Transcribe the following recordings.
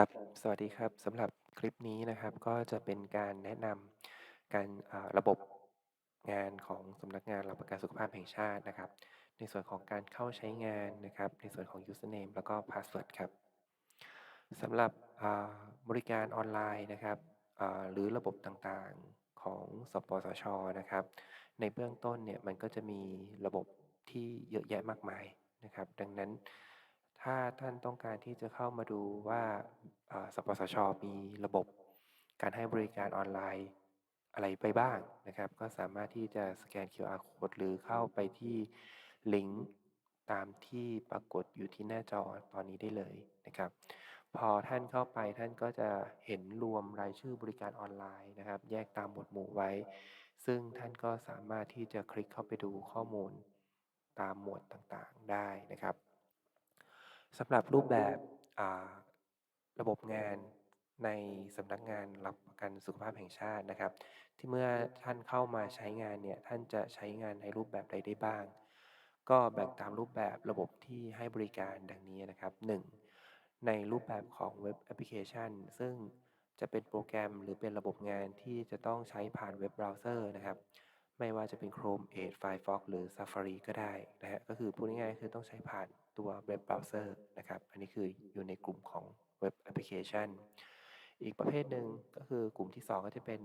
ครับ สวัสดีครับ สำหรับคลิปนี้นะครับ ก็จะเป็นการแนะนำการอ่าระบบงานของสำนักงานหลักประกันสุขภาพแห่งชาตินะครับ ในส่วนของการเข้าใช้งานนะครับ ในส่วนของ Username แล้วก็ Password ครับสำหรับอ่าบริการออนไลน์นะครับอ่าหรือระบบต่างๆของสปสช.นะครับ ในเบื้องต้นเนี่ยมันก็จะมีระบบที่เยอะแยะมากมายนะครับ ดังนั้น ถ้าท่านต้องการที่จะเข้ามาดูว่าสปสช.มีระบบการให้บริการออนไลน์อะไรไปบ้างนะครับ ก็สามารถที่จะสแกน QR Code หรือเข้าไปที่ลิงก์ตามที่ปรากฏอยู่ที่หน้าจอตอนนี้ได้เลยนะครับ พอท่านเข้าไปท่านก็จะเห็นรวมรายชื่อบริการออนไลน์นะครับ แยกตามหมวดหมู่ไว้ ซึ่งท่านก็สามารถที่จะคลิกเข้าไปดูข้อมูลตามหมวดต่างๆได้นะครับ สำหรับรูปแบบระบบงานในสำนักงานหลักประกันสุขภาพแห่งชาตินะครับ ที่เมื่อท่านเข้ามาใช้งานเนี่ยท่านจะใช้งานในรูปแบบใดได้บ้าง ก็แบ่งตามรูปแบบระบบที่ให้บริการดังนี้นะครับ 1. ในรูปแบบของเว็บแอปพลิเคชัน ซึ่งจะเป็นโปรแกรมหรือเป็นระบบงานที่จะต้องใช้ผ่านเว็บเบราว์เซอร์นะครับ ไม่ว่าจะเป็น Chrome, Edge, Firefox หรือ Safari ก็ได้นะครับก็คือพูดง่ายๆคือต้องใช้ผ่าน ตัวเว็บเบราว์เซอร์นะครับ อันนี้คืออยู่ในกลุ่มของเว็บแอปพลิเคชัน อีกประเภทหนึ่งก็คือกลุ่มที่ 2 ก็จะเป็น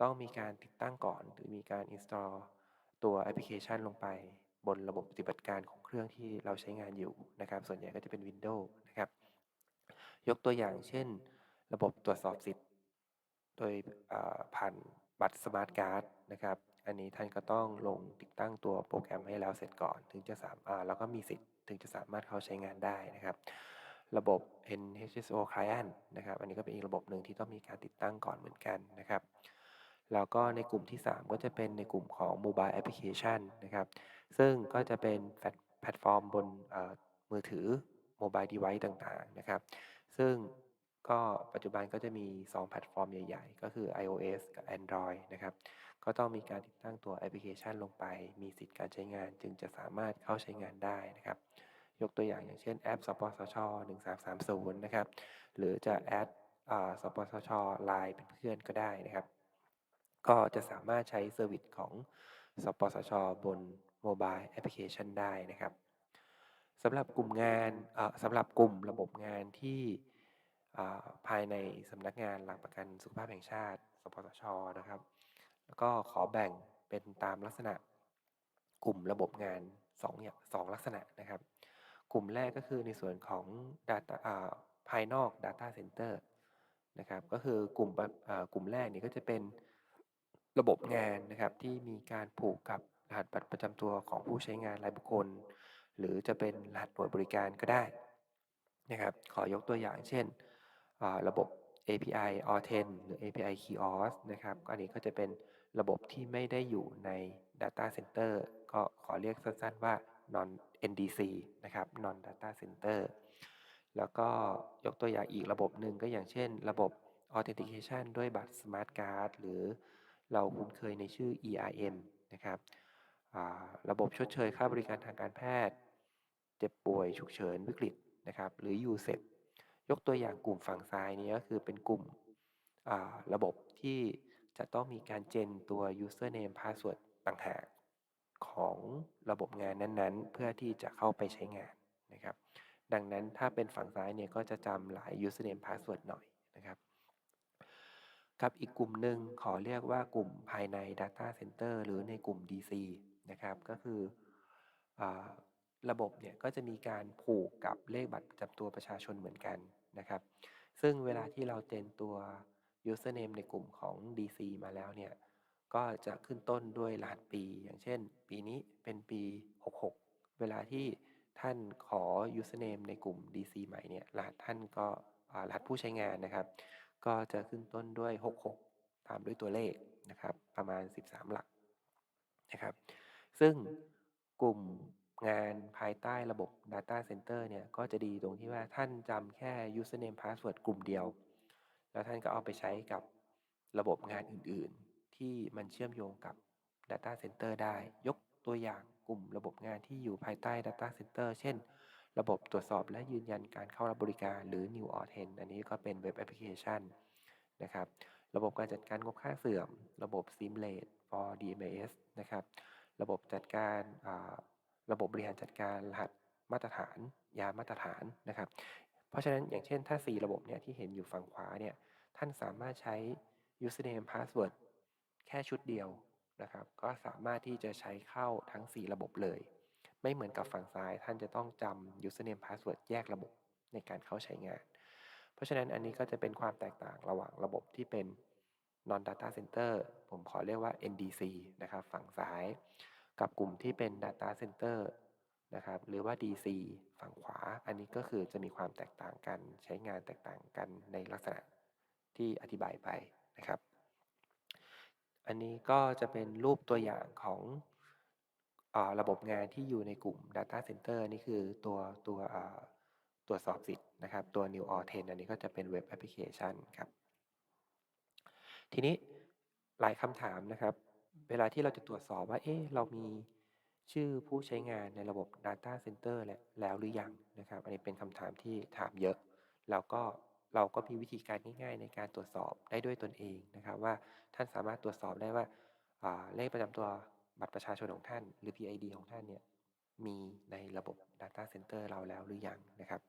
ต้องมีการติดตั้งก่อนหรือมีการ install ตัวแอปพลิเคชันลงไปบนระบบปฏิบัติการของเครื่องที่เราใช้งานอยู่นะครับ ส่วนใหญ่ก็จะเป็น Windows นะครับ ยกตัวอย่างเช่น ระบบตรวจสอบสิทธิ์ โดยผ่านบัตรสมาร์ทการ์ดนะครับอันนี้ท่านก็ต้องลงติดตั้งตัวโปรแกรมให้แล้วเสร็จก่อน ถึงจะสามอ่าแล้วก็มีสิทธิ์ถึงจะสามารถเข้าใช้งานได้นะครับ ระบบ NHSO Client นะครับ อันนี้ก็เป็นอีกระบบหนึ่งที่ต้องมีการติดตั้งก่อนเหมือนกันนะครับแล้วก็ในกลุ่มที่ 3 ก็จะเป็นในกลุ่มของ Mobile Application นะครับ ซึ่งก็จะเป็นแพลตฟอร์มบนเอ่อมือถือ Mobile Device ต่างๆนะครับ ซึ่งก็ปัจจุบันก็จะมี 2 แพลตฟอร์มใหญ่ ๆ ก็คือ iOS กับ Android นะครับ ก็ต้องมีการติดตั้งตัวแอปพลิเคชันลงไป มีสิทธิ์การใช้งานจึงจะสามารถเข้าใช้งานได้นะครับ ยกตัวอย่างอย่างเช่นแอปสปสช.1330 นะครับ หรือจะแอดสปสช. LINE เป็นเพื่อนก็ได้นะครับ ก็จะสามารถใช้เซอร์วิสของสปสช.บน Mobile Application ได้นะครับสำหรับกลุ่มงานสำหรับกลุ่มระบบงานที่ภายในสำนักงานหลักประกันสุขภาพแห่งชาติ สปสช.นะครับ แล้วก็ขอแบ่งเป็นตามลักษณะกลุ่มระบบงาน2อย่าง2ลักษณะนะครับ กลุ่มแรกก็คือในส่วนของ Data ภายนอก Data Center นะครับก็คือกลุ่มกลุ่มแรกนี่ก็จะเป็นระบบงานนะครับที่มีการผูกกับรหัสบัตรประจำตัวของผู้ใช้งานรายบุคคล หรือจะเป็นรหัสหน่วยบริการก็ได้นะครับขอยกตัวอย่างเช่น ระบบ API Auth0 หรือ API Kiosk นะครับอันนี้ก็จะเป็น ระบบที่ไม่ได้อยู่ใน Data Center ก็ขอเรียกสั้นๆว่า Non NDC นะครับ Non Data Center แล้วก็ยกตัวอย่างอีกระบบหนึ่งก็อย่างเช่น ระบบ Authentication ด้วยบัตรสมาร์ทการ์ดหรือเราคุ้นเคยในชื่อ ERM นะครับระบบชดเชยค่าบริการทางการแพทย์ เจ็บป่วยฉุกเฉินวิกฤตนะครับหรือ USEP ยกตัวอย่างกลุ่มฝั่งซ้ายนี้ก็คือเป็นกลุ่มระบบที่ จะต้องมีการเจนตัว Username Password ต่างหากของระบบงานนั้นๆ เพื่อที่จะเข้าไปใช้งานนะครับ ดังนั้นถ้าเป็นฝั่งซ้ายเนี่ยก็จะจำหลาย Username Password หน่อยนะครับกับอีกกลุ่มหนึ่งขอเรียกว่ากลุ่มภายใน Data Center หรือในกลุ่ม DC นะครับ ก็คืออระบบเนี่ยก็จะมีการผูกกับเลขบัตรประจำตัวประชาชนเหมือนกันนะครับ ซึ่งเวลาที่เราเจนตัว Username ในกลุ่มของ DC มาแล้วเนี่ย ก็จะขึ้นต้นด้วยรหัสปี อย่างเช่น ปีนี้เป็นปี 66 เวลาที่ท่านขอ Username ในกลุ่ม DC ใหม่เนี่ย รหัสท่านก็รหัสผู้ใช้งานนะครับ ก็จะขึ้นต้นด้วย 66 ตามด้วยตัวเลขนะครับ ประมาณ 13 หลักนะครับ ซึ่งกลุ่มงานภายใต้ระบบ Data Center เนี่ย ก็จะดีตรงที่ว่าท่านจำแค่ Username Password กลุ่มเดียว แล้วท่านก็เอาไปใช้กับระบบงานอื่นๆ ที่มันเชื่อมโยงกับ Data Center ได้ ยกตัวอย่างกลุ่มระบบงานที่อยู่ภายใต้ Data Center เช่น ระบบตรวจสอบและยืนยันการเข้ารับบริการหรือ New Authn อันนี้ก็เป็นเว็บแอปพลิเคชันนะครับ ระบบการจัดการงบค่าเสื่อม ระบบ Simulate for DMS นะครับ ระบบจัดการระบบบริหารจัดการรหัสมาตรฐาน ยามาตรฐานนะครับ เพราะฉะนั้นอย่างเช่นถ้า 4 ระบบเนี่ยที่เห็นอยู่ฝั่งขวาเนี่ยท่านสามารถใช้ username password แค่ชุดเดียวนะครับ ก็สามารถที่จะใช้เข้าทั้ง 4 ระบบเลย ไม่เหมือนกับฝั่งซ้ายท่านจะต้องจำ username password แยกระบบในการเข้าใช้งาน เพราะฉะนั้นอันนี้ก็จะเป็นความแตกต่างระหว่างระบบที่เป็น non data center ผมขอเรียกว่า NDC นะครับ ฝั่งซ้าย กับกลุ่มที่เป็น data center นะครับหรือว่า DC ฝั่งขวา อันนี้ก็คือจะมีความแตกต่างกันใช้งานแตกต่างกันในลักษณะที่อธิบายไปนะครับ อันนี้ก็จะเป็นรูปตัวอย่างของอระบบงานที่อยู่ในกลุ่ม Data Center นี่คือตัวตัวตรวจสอบสิทธิ์นะครับ ตัว New o r 10 อันนี้ก็จะเป็นเว็บแอปพลิเคชันครับ ทีนี้หลายคำถามนะครับ เวลาที่เราจะตรวจสอบว่า เอ๊ะเรามี ชื่อผู้ใช้งานในระบบ Data Center แล้วหรือยังนะครับ อันนี้เป็นคำถามที่ถามเยอะ แล้วก็เราก็มีวิธีการง่าย ๆ ในการตรวจสอบได้ด้วยตนเองนะครับ ว่าท่านสามารถตรวจสอบได้ว่าเลขประจำตัวบัตรประชาชนของท่าน หรือ PID ของท่านเนี่ยมีในระบบ Data Center เราแล้วหรือยังนะครับ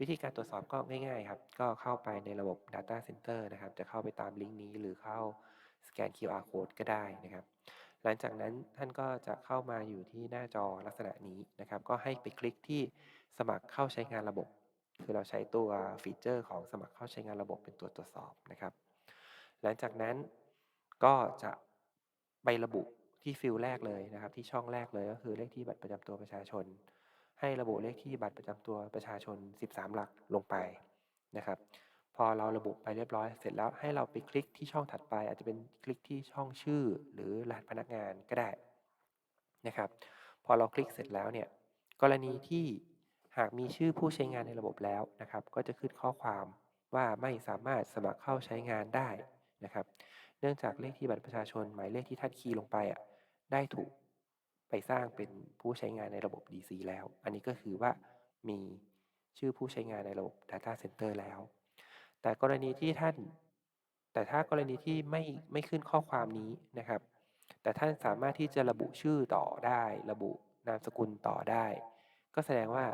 วิธีการตรวจสอบก็ง่ายๆครับ ก็เข้าไปในระบบ Data Center นะครับ จะเข้าไปตามลิงก์นี้หรือเข้าสแกน QR code ก็ได้นะครับ หลังจากนั้นท่านก็จะเข้ามาอยู่ที่หน้าจอลักษณะนี้นะครับ ก็ให้ไปคลิกที่สมัครเข้าใช้งานระบบ คือเราใช้ตัวฟีเจอร์ของสมัครเข้าใช้งานระบบเป็นตัวตรวจสอบนะครับ หลังจากนั้นก็จะไประบุที่ฟิลแรกเลยนะครับ ที่ช่องแรกเลยก็คือเลขที่บัตรประจำตัวประชาชน ให้ระบุเลขที่บัตรประจำตัวประชาชน 13 หลักลงไปนะครับ พอเราระบุไปเรียบร้อยเสร็จแล้วให้เราไปคลิกที่ช่องถัดไป อาจจะเป็นคลิกที่ช่องชื่อ หรือรหัสพนักงานก็ได้นะครับ พอเราคลิกเสร็จแล้วเนี่ยกรณีที่หากมีชื่อผู้ใช้งานในระบบแล้วนะครับ ก็จะขึ้นข้อความว่าไม่สามารถสมัครเข้าใช้งานได้นะครับ เนื่องจากเลขที่บัตรประชาชนหมายเลขที่ท่านคีย์ลงไปอะได้ถูกไปสร้างเป็นผู้ใช้งานในระบบ DC แล้ว อันนี้ก็คือว่ามีชื่อผู้ใช้งานในระบบ Data Center แล้ว แต่กรณีที่ท่าน แต่ถ้ากรณีที่ไม่ไม่ขึ้นข้อความนี้นะครับ แต่ท่านสามารถที่จะระบุชื่อต่อได้ ระบุนามสกุลต่อได้ ก็แสดงว่า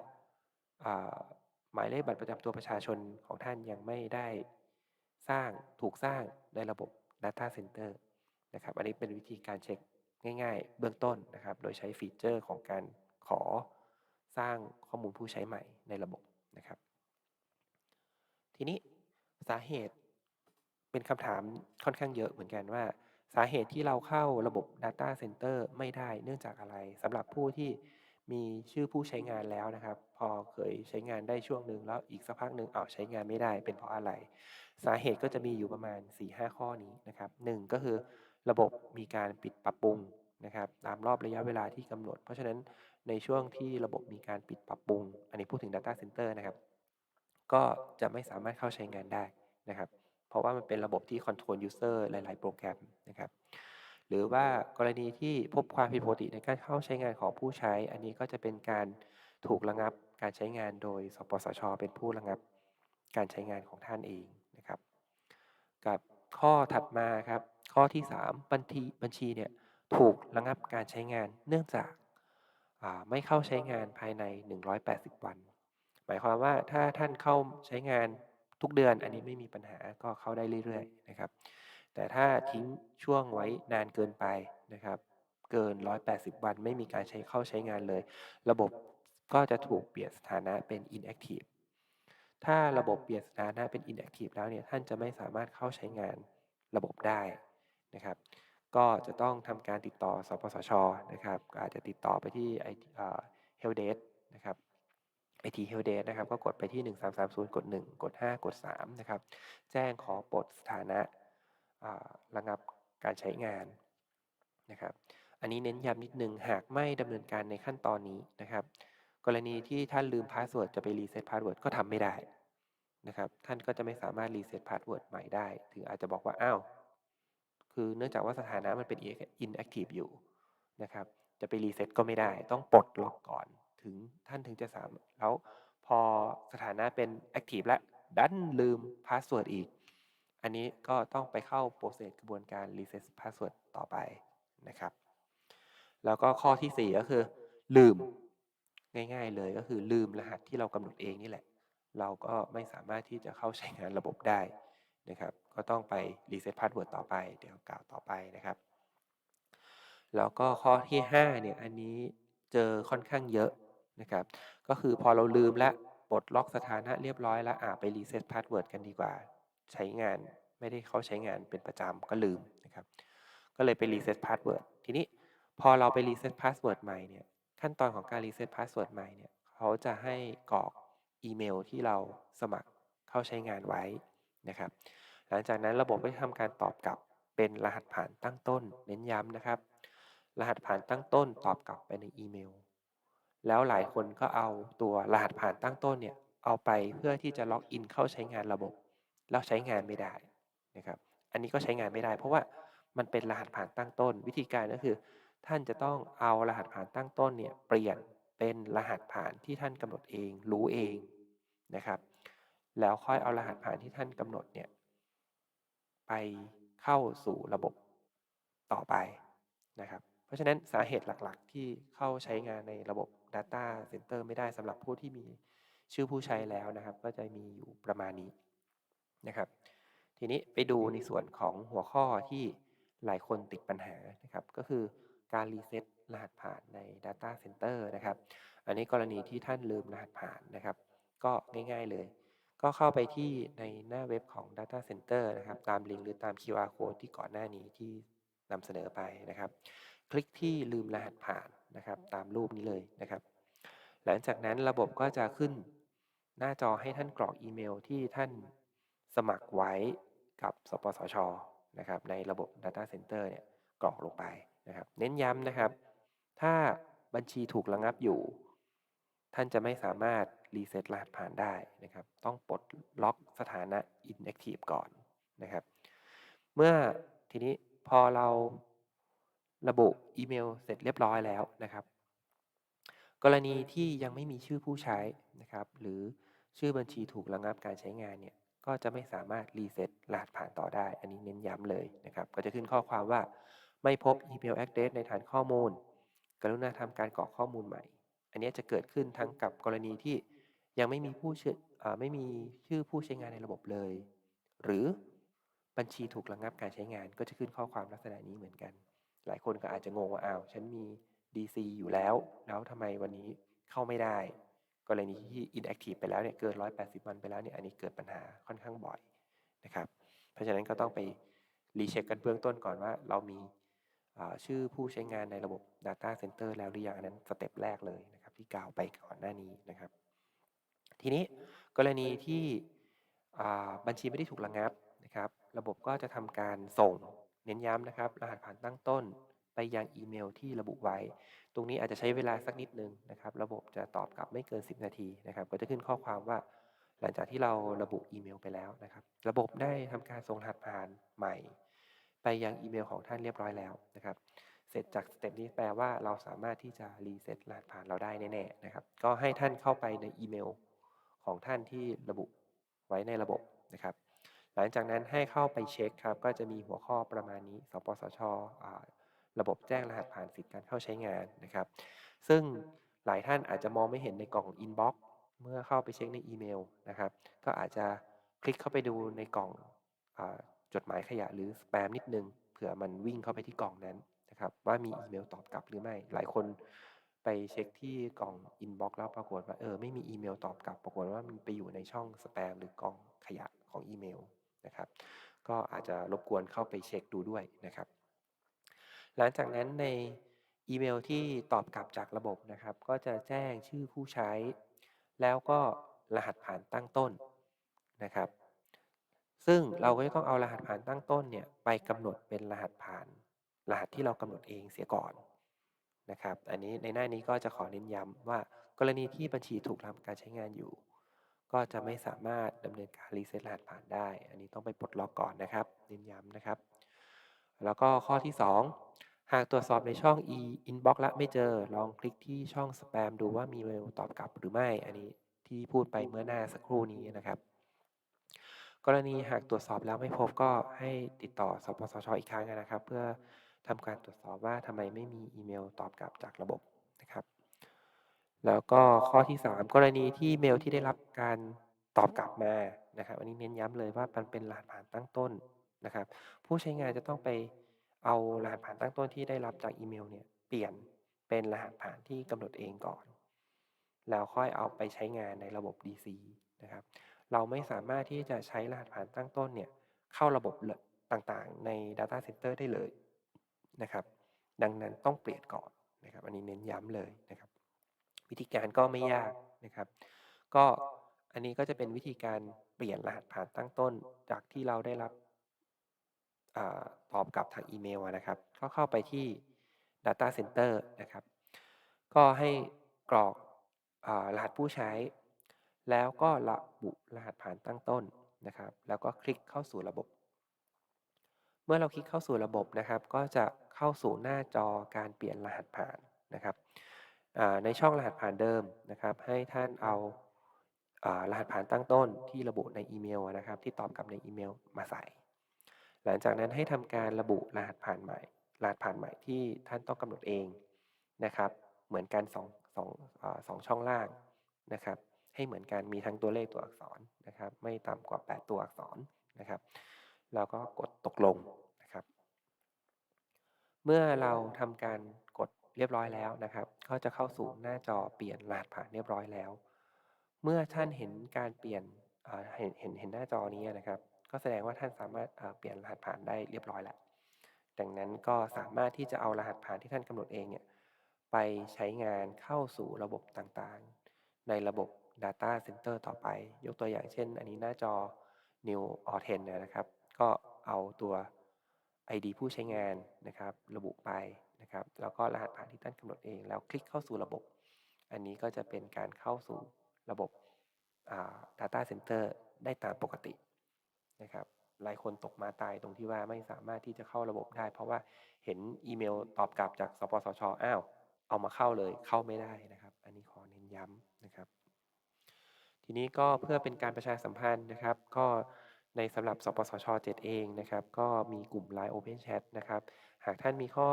หมายเลขบัตรประจำตัวประชาชนของท่านยังไม่ได้สร้างถูกสร้างในระบบ Data Center นะครับ อันนี้เป็นวิธีการเช็คง่าย ๆ เบื้องต้นนะครับ โดยใช้ฟีเจอร์ของการขอสร้างข้อมูลผู้ใช้ใหม่ในระบบนะครับ ทีนี้ สาเหตุ เป็นคำถามค่อนข้างเยอะเหมือนกันว่า สาเหตุที่เราเข้าระบบ Data Center ไม่ได้เนื่องจากอะไรสำหรับผู้ที่มีชื่อผู้ใช้งานแล้วนะครับ พอเคยใช้งานได้ช่วงหนึ่งแล้วอีกสักพักหนึ่งเอาใช้งานไม่ได้เป็นเพราะอะไร สาเหตุก็จะมีอยู่ประมาณ 4-5 ข้อนี้นะครับหก็คือระบบมีการปิดปรับปรุงนะครับตามรอบระยะเวลาที่กำหนด เพราะฉะนั้นในช่วงที่ระบบมีการปิดปรับปรุง อันนี้พูดถึง Data Center นะครับ ก็จะไม่สามารถเข้าใช้งานได้ นะครับ เพราะว่ามันเป็นระบบที่คอนโทรลยูเซอร์หลาย ๆ โปรแกรมนะครับ หรือว่ากรณีที่พบความผิดปกติในการเข้าใช้งานของผู้ใช้ อันนี้ก็จะเป็นการถูกระงับการใช้งานโดย สปสช เป็นผู้ระงับการใช้งานของท่านเองนะครับ กับข้อถัดมาครับ ข้อที่ 3 บัญชีบัญชีเนี่ยถูกระงับการใช้งานเนื่องจากไม่เข้าใช้งานภายใน 180 วัน หมายความว่าถ้าท่านเข้าใช้งาน ทุกเดือนอันนี้ไม่มีปัญหาก็เข้าได้เรื่อยๆนะครับ แต่ถ้าทิ้งช่วงไว้นานเกินไปนะครับ เกิน 180 วันไม่มีการใช้เข้าใช้งานเลย ระบบก็จะถูกเปลี่ยนสถานะเป็น inactive ถ้าระบบเปลี่ยนสถานะเป็น inactive แล้วเนี่ยท่านจะไม่สามารถเข้าใช้งานระบบได้นะครับ ก็จะต้องทำการติดต่อสปสชนะครับอาจจะติดต่อไปที่ไ IT Help Desk นะครับก็กดไปที่ 1330 กด 1 กด 5 กด 3 นะครับ แจ้งขอปลดสถานะระงับการใช้งานนะครับ อันนี้เน้นย้ำนิดนึง หากไม่ดำเนินการในขั้นตอนนี้นะครับ กรณีที่ท่านลืมพาสเวิร์ดจะไปรีเซ็ตพาสเวิร์ดก็ทำไม่ได้นะครับ ท่านก็จะไม่สามารถรีเซ็ตพาสเวิร์ดใหม่ได้ ถึงอาจจะบอกว่า อ้าว คือเนื่องจากว่าสถานะมันเป็น inactive อยู่นะครับ จะไปรีเซ็ตก็ไม่ได้ ต้องปลดล็อกก่อน ถึงท่านถึงจะสามารถแล้วพอสถานะเป็น Active แล้วดันลืมพาสเวิร์ดอีก อันนี้ก็ต้องไปเข้าโปรเซสกระบวนการ reset password ต่อไปนะครับ แล้วก็ข้อที่ 4 ก็คือ ลืมง่าย ๆ เลยก็คือลืมรหัสที่เรากำหนดเองนี่แหละ เราก็ไม่สามารถที่จะเข้าใช้งานระบบได้นะครับ ก็ต้องไป reset password ต่อไป เดี๋ยวกล่าวต่อไปนะครับ แล้วก็ข้อที่5เนี่ยอันนี้เจอค่อนข้างเยอะ นะครับ ก็คือพอเราลืมและปลดล็อกสถานะเรียบร้อยแล้วอ่าไป reset password กันดีกว่า ใช้งานไม่ได้เข้าใช้งานเป็นประจำก็ลืมนะครับ ก็เลยไป reset password ทีนี้พอเราไป reset password ใหม่เนี่ยขั้นตอนของการ reset password ใหม่เนี่ยเขาจะให้กรอกอีเมลที่เราสมัครเข้าใช้งานไว้นะครับ หลังจากนั้นระบบก็จะทำการตอบกลับเป็นรหัสผ่านตั้งต้น เน้นย้ำนะครับ รหัสผ่านตั้งต้นตอบกลับไปในอีเมล แล้วหลายคนก็เอาตัวรหัสผ่านตั้งต้นเนี่ยเอาไปเพื่อที่จะล็อกอินเข้าใช้งานระบบ แล้วใช้งานไม่ได้นะครับ อันนี้ก็ใช้งานไม่ได้ เพราะว่ามันเป็นรหัสผ่านตั้งต้น วิธีการก็คือ ท่านจะต้องเอารหัสผ่านตั้งต้นเนี่ยเปลี่ยนเป็นรหัสผ่านที่ท่านกำหนดเอง รู้เองนะครับ แล้วค่อยเอารหัสผ่านที่ท่านกำหนดเนี่ยไปเข้าสู่ระบบต่อไปนะครับ เพราะฉะนั้นสาเหตุหลักๆ ที่เข้าใช้งานในระบบ Data Center ไม่ได้สำหรับผู้ที่มีชื่อผู้ใช้แล้วนะครับ ก็จะมีอยู่ประมาณนี้นะครับ ทีนี้ไปดูในส่วนของหัวข้อที่หลายคนติดปัญหานะครับ ก็คือการรีเซ็ตรหัสผ่านใน Data Center นะครับ อันนี้กรณีที่ท่านลืมรหัสผ่านนะครับ ก็ง่าย ๆเลย ก็เข้าไปที่ในหน้าเว็บของ Data Center นะครับ ตามลิงก์หรือตาม QR code ที่ก่อนหน้านี้ที่นำเสนอไปนะครับ คลิกที่ลืมรหัสผ่าน นะครับ ตามรูปนี้เลยนะครับ หลังจากนั้นระบบก็จะขึ้นหน้าจอให้ท่านกรอกอีเมลที่ท่านสมัครไว้กับสปสชนะครับในระบบ Data Center เนี่ยกรอกลงไปนะครับ เน้นย้ำนะครับ ถ้าบัญชีถูกระงับอยู่ ท่านจะไม่สามารถรีเซ็ตรหัสผ่านได้นะครับ ต้องปลดล็อกสถานะ inactive ก่อนนะครับ เมื่อทีนี้พอเรา ระบุอีเมลเสร็จเรียบร้อยแล้วนะครับ กรณีที่ยังไม่มีชื่อผู้ใช้นะครับ หรือชื่อบัญชีถูกระงับการใช้งานเนี่ยก็จะไม่สามารถรีเซ็ตรหัสผ่านต่อได้ อันนี้เน้นย้ำเลยนะครับ ก็จะขึ้นข้อความว่าไม่พบอีเมล address ในฐานข้อมูล กรุณาทำการกรอกข้อมูลใหม่ อันนี้จะเกิดขึ้นทั้งกับกรณีที่ยังไม่มีผู้ชื่อไม่มีชื่อผู้ใช้งานในระบบเลย หรือบัญชีถูกระงับการใช้งาน ก็จะขึ้นข้อความลักษณะนี้เหมือนกัน หลายคนก็อาจจะงงว่าอ้าวฉันมี DC อยู่แล้ว แล้วทำไมวันนี้เข้าไม่ได้ กรณีที่ inactive ไปแล้วเนี่ยเกิน 180 วันไปแล้วเนี่ยอันนี้เกิดปัญหาค่อนข้างบ่อยนะครับ เพราะฉะนั้นก็ต้องไปรีเช็คกันเบื้องต้นก่อนว่าเรามีชื่อผู้ใช้งานในระบบ Data Center แล้วหรือยังอันนั้นสเต็ปแรกเลยนะครับที่กล่าวไปก่อนหน้านี้นะครับ ทีนี้กรณีที่บัญชีไม่ได้ถูกระงับนะครับ ระบบก็จะทำการส่ง เน้นย้ำนะครับ รหัสผ่านตั้งต้นไปยังอีเมลที่ระบุไว้ ตรงนี้อาจจะใช้เวลาสักนิดนึงนะครับ ระบบจะตอบกลับไม่เกิน 10 นาทีนะครับ ก็จะขึ้นข้อความว่า หลังจากที่เราระบุอีเมลไปแล้วนะครับ ระบบได้ทำการส่งรหัสผ่านใหม่ ไปยังอีเมลของท่านเรียบร้อยแล้วนะครับ เสร็จจากสเต็ปนี้แปลว่าเราสามารถที่จะรีเซ็ตรหัสผ่านเราได้แน่ๆนะครับ ก็ให้ท่านเข้าไปในอีเมลของท่านที่ระบุไว้ในระบบนะครับ หลังจากนั้นให้เข้าไปเช็คครับ ก็จะมีหัวข้อประมาณนี้ สปสชระบบแจ้งรหัสผ่านสิทธิการเข้าใช้งานนะครับ ซึ่งหลายท่านอาจจะมองไม่เห็นในกล่องอินบ็อกซ์เมื่อเข้าไปเช็คในอีเมลนะครับ ก็อาจจะคลิกเข้าไปดูในกล่องอจดหมายขยะหรือสแปมนิดนึงเผื่อมันวิ่งเข้าไปที่กล่องนั้นนะครับว่ามีอีเมลตอบกลับหรือไม่ หลายคนไปเช็คที่กล่องอินบ็อกซ์แล้วปรากฏว่าเออไม่มีอีเมลตอบกลับ ปรากฏว่ามันไปอยู่ในช่องสแปมหรือกล่องขยะของอีเมล นะครับ ก็อาจจะรบกวนเข้าไปเช็คดูด้วยนะครับ หลังจากนั้นในอีเมลที่ตอบกลับจากระบบนะครับ ก็จะแจ้งชื่อผู้ใช้ แล้วก็รหัสผ่านตั้งต้นนะครับ ซึ่งเราก็จะต้องเอารหัสผ่านตั้งต้นเนี่ยไปกำหนดเป็นรหัสผ่าน รหัสที่เรากำหนดเองเสียก่อนนะครับ อันนี้ในหน้านี้ก็จะขอเน้นย้ำว่ากรณีที่บัญชีถูกทำการใช้งานอยู่ ก็จะไม่สามารถดำเนินการรีเซ็ตรหัสผ่านได้ อันนี้ต้องไปปลดล็อกก่อนนะครับ เน้นย้ำนะครับ แล้วก็ข้อที่ 2 หากตรวจสอบในช่อง e inbox แล้วไม่เจอ ลองคลิกที่ช่องสแปมดูว่ามีเมลตอบกลับหรือไม่ อันนี้ที่พูดไปเมื่อหน้าสักครู่นี้นะครับ กรณีหากตรวจสอบแล้วไม่พบก็ให้ติดต่อสปสชอีกครั้งนะครับ เพื่อทำการตรวจสอบว่าทำไมไม่มีอีเมลตอบกลับจากระบบนะครับ แล้วก็ข้อที่ 3 กรณีที่เมลที่ได้รับการตอบกลับมานะครับอันนี้เน้นย้ำเลยว่ามันเป็นรหัสผ่านตั้งต้นนะครับ ผู้ใช้งานจะต้องไปเอารหัสผ่านตั้งต้นที่ได้รับจากอีเมลเนี่ยเปลี่ยนเป็นรหัสผ่านที่กำหนดเองก่อน แล้วค่อยเอาไปใช้งานในระบบ DC นะครับ เราไม่สามารถที่จะใช้รหัสผ่านตั้งต้นเนี่ยเข้าระบบต่างๆ ใน Data Center ได้เลยนะครับ ดังนั้นต้องเปลี่ยนก่อนนะครับ อันนี้เน้นย้ำเลยนะครับ วิธีการก็ไม่ยากนะครับ ก็อันนี้ก็จะเป็นวิธีการเปลี่ยนรหัสผ่านตั้งต้นจากที่เราได้รับอตอบกลับทางอีเมลนะครับ ก็เข้าไปที่ Data Center นะครับ ก็ให้กรอกอรหัสผู้ใช้ แล้วก็ระบุรหัสผ่านตั้งต้นนะครับ แล้วก็คลิกเข้าสู่ระบบ เมื่อเราคลิกเข้าสู่ระบบนะครับ ก็จะเข้าสู่หน้าจอการเปลี่ยนรหัสผ่านนะครับ ในช่องรหัสผ่านเดิมนะครับ ให้ท่านเอารหัสผ่านตั้งต้นที่ระบุในอีเมลนะครับ ที่ตอบกลับในอีเมลมาใส่ หลังจากนั้นให้ทำการระบุรหัสผ่านใหม่ รหัสผ่านใหม่ที่ท่านต้องกำหนดเองนะครับ เหมือนกัน2 2 2ช่องล่างนะครับ ให้เหมือนกันมีทั้งตัวเลขตัวอักษรนะครับ ไม่ต่ำกว่า 8 ตัวอักษรนะครับแล้วก็กดตกลงนะครับ เมื่อเราทำการ เรียบร้อยแล้วนะครับ ก็จะเข้าสู่หน้าจอเปลี่ยนรหัสผ่านเรียบร้อยแล้ว เมื่อท่านเห็นการเปลี่ยนเห็นเห็นเห็นหน้าจอนี้นะครับ ก็แสดงว่าท่านสามารถเปลี่ยนรหัสผ่านได้เรียบร้อยแล้วดังนั้นก็สามารถที่จะเอารหัสผ่านที่ท่านกำหนดเองเนี่ยไปใช้งานเข้าสู่ระบบต่างๆ ในระบบ Data Center ต่อไป ยกตัวอย่างเช่น อันนี้หน้าจอ New o r 10นะครับ ก็เอาตัว ID ผู้ใช้งานนะครับ ระบุไปนะครับ แล้วก็รหัสผ่าน ที่ท่านกำหนดเอง แล้วคลิกเข้าสู่ระบบ อันนี้ก็จะเป็นการเข้าสู่ระบบ Data Center ได้ตามปกตินะครับหลายคนตกมาตายตรงที่ว่าไม่สามารถที่จะเข้าระบบได้ เพราะว่าเห็นอีเมลตอบกลับจากสปสชอ้าวเอามาเข้าเลยเข้าไม่ได้นะครับ อันนี้ขอเน้นย้ำนะครับ ทีนี้ก็เพื่อเป็นการประชาสัมพันธ์นะครับ ก็ในสำหรับสปสช 7 เองนะครับ ก็มีกลุ่ม Line Open Chat นะครับ หากท่านมีข้อ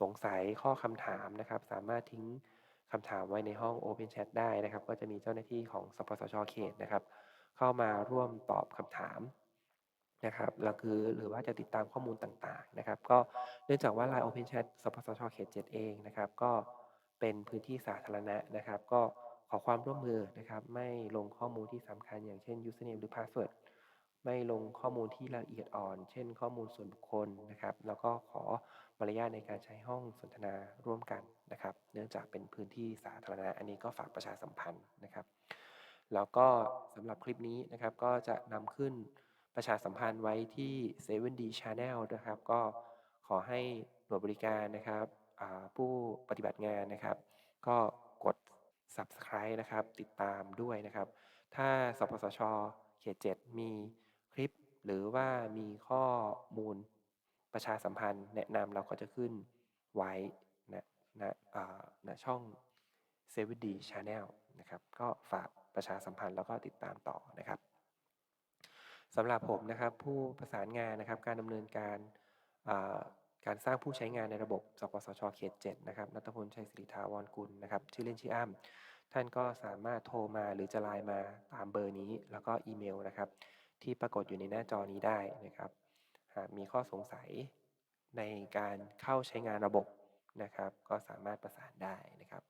สงสัยข้อคำถามนะครับ สามารถทิ้งคำถามไว้ในห้อง Open Chat ได้นะครับ ก็จะมีเจ้าหน้าที่ของสปสชเขตนะครับ เข้ามาร่วมตอบคำถามนะครับแล้วคือหรือว่าจะติดตามข้อมูลต่างๆนะครับ ก็เนื่องจากว่า Line Open Chat สปสชเขต7เองนะครับ ก็เป็นพื้นที่สาธารณะนะครับ ก็ขอความร่วมมือนะครับ ไม่ลงข้อมูลที่สำคัญอย่างเช่น username หรือ password ไม่ลงข้อมูลที่ละเอียดอ่อน เช่น ข้อมูลส่วนบุคคลนะครับ แล้วก็ขอ มารยาทในการใช้ห้องสนทนาร่วมกันนะครับ เนื่องจากเป็นพื้นที่สาธารณะ อันนี้ก็ฝากประชาสัมพันธ์นะครับ แล้วก็สำหรับคลิปนี้นะครับก็จะนำขึ้นประชาสัมพันธ์ไว้ที่ 7D Channel นะครับ ก็ขอให้หน่วยบริการนะครับผู้ปฏิบัติงานนะครับ ก็กด subscribe นะครับ ติดตามด้วยนะครับ ถ้าสปสชเขต 7 มีคลิป หรือว่ามีข้อมูล ประชาสัมพันธ์แนะนำเราก็จะขึ้นไว้นะนะนะช่อง 7D Channel นะครับก็ฝากประชาสัมพันธ์แล้วก็ติดตามต่อนะครับสำหรับผมนะครับผู้ประสานงานนะครับการดำเนินการการสร้างผู้ใช้งานในระบบสปสชเขต7นะครับนัทพลชัยศิริธาวรกุลนะครับชื่อเล่นชื่ออ้ำท่านก็สามารถโทรมาหรือจะไลน์มาตามเบอร์นี้ แล้วก็อีเมลนะครับที่ปรากฏอยู่ในหน้าจอนี้ได้นะครับ มีข้อสงสัยในการเข้าใช้งานระบบนะครับ ก็สามารถประสานได้นะครับ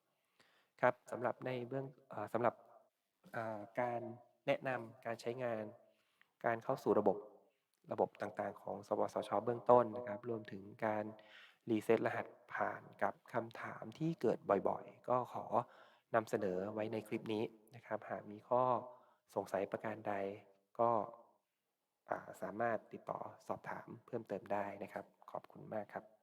ครับสำหรับในเบื้องสำหรับการแนะนำการใช้งานการเข้าสู่ระบบระบบต่างๆ ของสปสช เบื้องต้นนะครับ รวมถึงการรีเซ็ตรหัสผ่านกับคำถามที่เกิดบ่อยๆ ก็ขอนำเสนอไว้ในคลิปนี้นะครับ หากมีข้อสงสัยประการใดก็ สามารถติดต่อสอบถามเพิ่มเติมได้นะครับ ขอบคุณมากครับ